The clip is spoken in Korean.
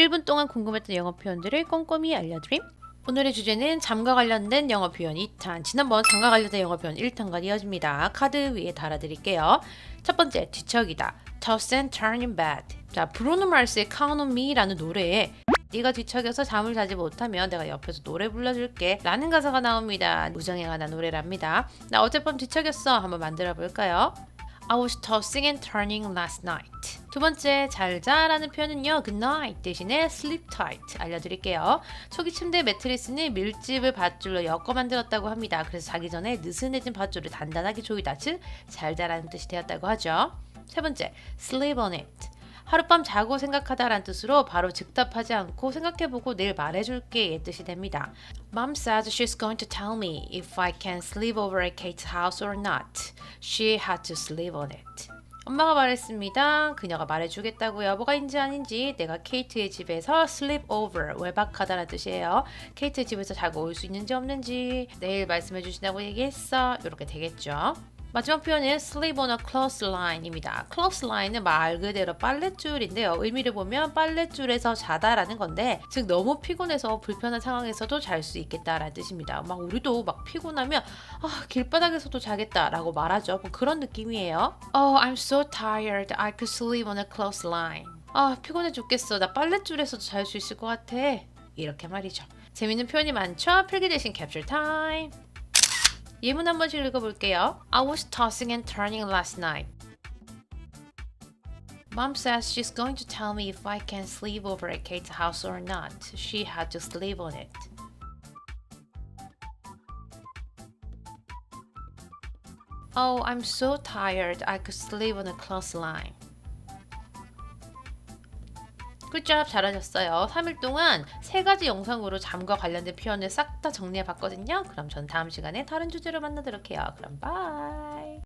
1분 동안 궁금했던 영어 표현들을 꼼꼼히 알려드림. 오늘의 주제는 잠과 관련된 영어 표현 2탄. 지난번 잠과 관련된 영어 표현 1탄과 이어집니다. 카드 위에 달아드릴게요. 첫 번째, 뒤척이다. Toss and turn in bed. 자, 브루노 마스의 Count on Me라는 노래에 네가 뒤척여서 잠을 자지 못하면 내가 옆에서 노래 불러줄게 라는 가사가 나옵니다. 우정에 관한 노래랍니다. 나 어젯밤 뒤척였어. 한번 만들어 볼까요? I was tossing and turning last night. 두 번째, 잘 자라는 표현은요, good night 대신에 sleep tight 알려드릴게요. 초기 침대 매트리스는 밀집을 밧줄로 엮어 만들었다고 합니다. 그래서 자기 전에 느슨해진 밧줄을 단단하게 조이다, 즉, 잘 자라는 뜻이 되었다고 하죠. 세 번째, sleep on it. 하룻밤 자고 생각하다라는 뜻으로 바로 즉답하지 않고 생각해보고 내일 말해줄게 의 뜻이 됩니다. Mom says she's going to tell me if I can sleep over at Kate's house or not. She had to sleep on it. 엄마가 말했습니다. 그녀가 말해주겠다고요. 뭐가인지 아닌지 내가 케이트의 집에서 sleep over 외박하다라는 뜻이에요. 케이트의 집에서 자고 올 수 있는지 없는지 내일 말씀해 주신다고 얘기했어. 이렇게 되겠죠. 마지막 표현은 sleep on a clothesline입니다. clothesline은 말 그대로 빨랫줄인데요. 의미를 보면 빨랫줄에서 자다라는 건데, 즉 너무 피곤해서 불편한 상황에서도 잘 수 있겠다라는 뜻입니다. 막 우리도 막 피곤하면 아, 길바닥에서도 자겠다라고 말하죠. 뭐 그런 느낌이에요. Oh, I'm so tired. I could sleep on a clothesline. 아, 피곤해 죽겠어. 나 빨랫줄에서도 잘 수 있을 것 같아. 이렇게 말이죠. 재밌는 표현이 많죠? 필기 대신 캡슐 타임. 예문 한 번씩 읽어볼게요. I was tossing and turning last night. Mom says she's going to tell me if I can sleep over at Kate's house or not. She had to sleep on it. Oh, I'm so tired. I could sleep on a clothesline. 굿잡 잘하셨어요. 3일 동안 세 가지 영상으로 잠과 관련된 표현을 싹 다 정리해 봤거든요. 그럼 전 다음 시간에 다른 주제로 만나도록 해요. 그럼 바이.